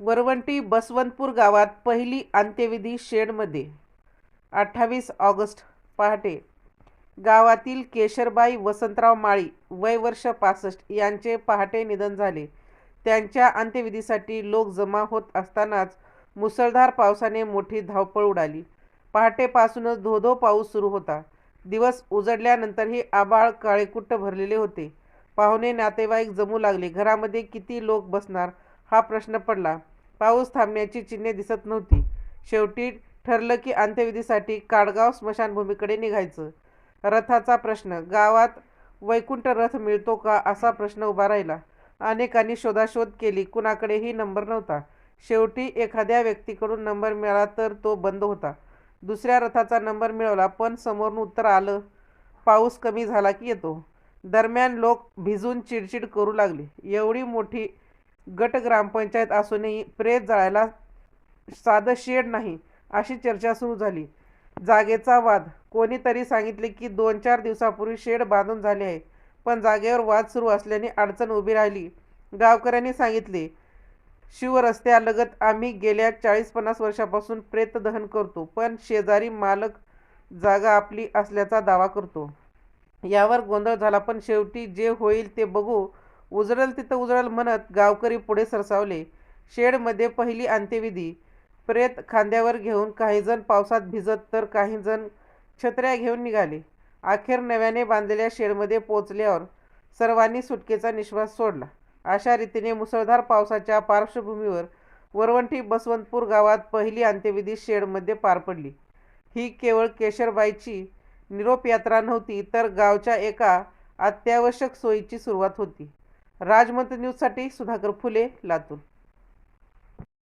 वरवंटी बसवंतपूर गावात पहिली अंत्यविधी शेडमध्ये. अठ्ठावीस ऑगस्ट पहाटे. गावातील केशरबाई वसंतराव माळी वय वर्ष पासष्ट यांचे पहाटे निधन झाले. त्यांच्या अंत्यविधीसाठी लोक जमा होत असतानाच मुसळधार पावसाने मोठी धावपळ उडाली. पहाटेपासूनच धो धो पाऊस सुरू होता. दिवस उजडल्यानंतरही आबाळ काळेकुट्ट भरलेले होते. पाहुणे नातेवाईक जमू लागले. घरामध्ये किती लोक बसणार? हा प्रश्न पडला. पाऊस थांबण्याची चिन्हे दिसत नव्हती. शेवटी ठरलं की अंत्यविधीसाठी काडगाव स्मशानभूमीकडे निघायचं. रथाचा प्रश्न गावात वैकुंठ रथ मिळतो का असा प्रश्न उभा राहिला. अनेकांनी शोधाशोध केली. कुणाकडेही नंबर नव्हता. शेवटी एखाद्या व्यक्तीकडून नंबर मिळाला तर तो बंद होता. दुसऱ्या रथाचा नंबर मिळवला पण समोरून उत्तर आलं पाऊस कमी झाला की येतो. दरम्यान लोक भिजून चिडचिड करू लागले. एवढी मोठी गट ग्रामपंचायत असूनही प्रेत जाळायला साधं शेड नाही अशी चर्चा सुरू झाली. जागेचा वाद. कोणीतरी सांगितले की दोन चार दिवसापूर्वी शेड बांधून झाले आहे पण जागेवर वाद सुरू असल्याने अडचण उभी राहिली. गावकऱ्यांनी सांगितले शिवरस्त्यालगत आम्ही गेल्या चाळीस पन्नास वर्षापासून प्रेतदहन करतो पण शेजारी मालक जागा आपली असल्याचा दावा करतो. यावर गोंधळ झाला पण शेवटी जे होईल ते बघू. उजळल तिथं उजळल म्हणत गावकरी पुढे सरसावले. शेडमध्ये पहिली अंत्यविधी. प्रेत खांद्यावर घेऊन काहीजण पावसात भिजत तर काहीजण छत्र्या घेऊन निघाले. अखेर नव्याने बांधलेल्या शेडमध्ये पोचल्यावर सर्वांनी सुटकेचा निश्वास सोडला. अशा रीतीने मुसळधार पावसाच्या पार्श्वभूमीवर वरवंटी बसवंतपूर गावात पहिली अंत्यविधी शेडमध्ये पार पडली. ही केवळ केशरबाईची निरोप यात्रा नव्हती तर गावच्या एका अत्यावश्यक सोयीची सुरुवात होती. राजमंत न्यूजसाठी सुधाकर फुले लातूर.